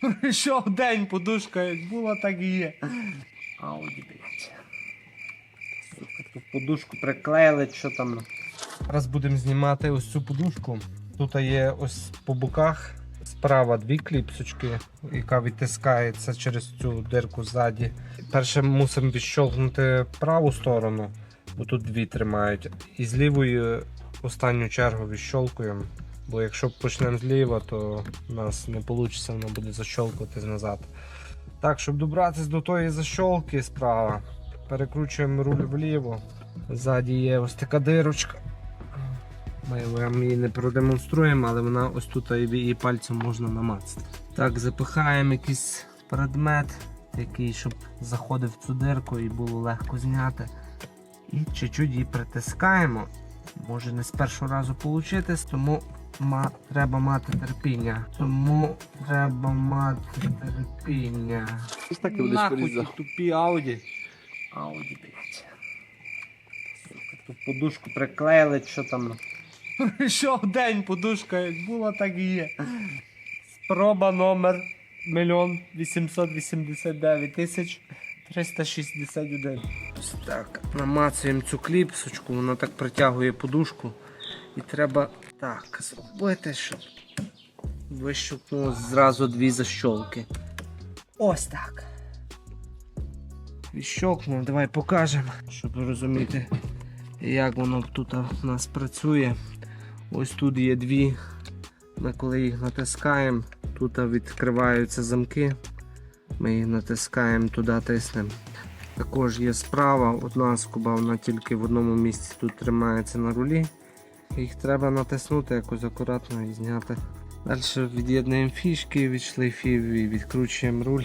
Прийшов день, подушка як була, так і є. Ауді, дивіться. Сука, Тут подушку приклеїли, що там. Зараз будемо знімати ось цю подушку. Тут є ось по боках справа дві кліпсочки, яка відтискається через цю дирку ззаді. Перше мусимо відщолкнути праву сторону, бо тут дві тримають. І з лівої останню чергу відщолкуємо. Бо якщо почнемо зліва, то у нас не вийде, воно буде защолкуватись назад. Так, щоб добратися до тої защолки справа, перекручуємо руль вліво. Ззаді є ось така дирочка. Ми вам її не продемонструємо, але вона ось тут її пальцем можна намацати. Так, запихаємо якийсь предмет, який щоб заходив в цю дирку і було легко зняти. І чуть-чуть її притискаємо. Може не з першого разу вийти, тому ма- треба мати терпіння. Тому треба мати терпіння. Ось так і будеш порізав. тупі Ауді. Ауді. Сука, Тут подушку приклеїли, що там. Прийшов день, подушка як була, так і є. Спроба номер мільйон 889 тисяч 361. Ось так, намацуємо цю кліпсочку, вона так притягує подушку. І треба так зробити, щоб вищукнуло зразу дві защолки. Ось так. Відщолкнув, давай покажемо, щоб розуміти, як воно тут у нас працює. Ось тут є дві. Ми коли їх натискаємо, тут відкриваються замки. Ми їх натискаємо, туди тиснемо. Також є справа, одна скоба, вона тільки в одному місці тут тримається на рулі. Їх треба натиснути якось акуратно і зняти. Далі від'єднуємо фішки від шлейфів і відкручуємо руль.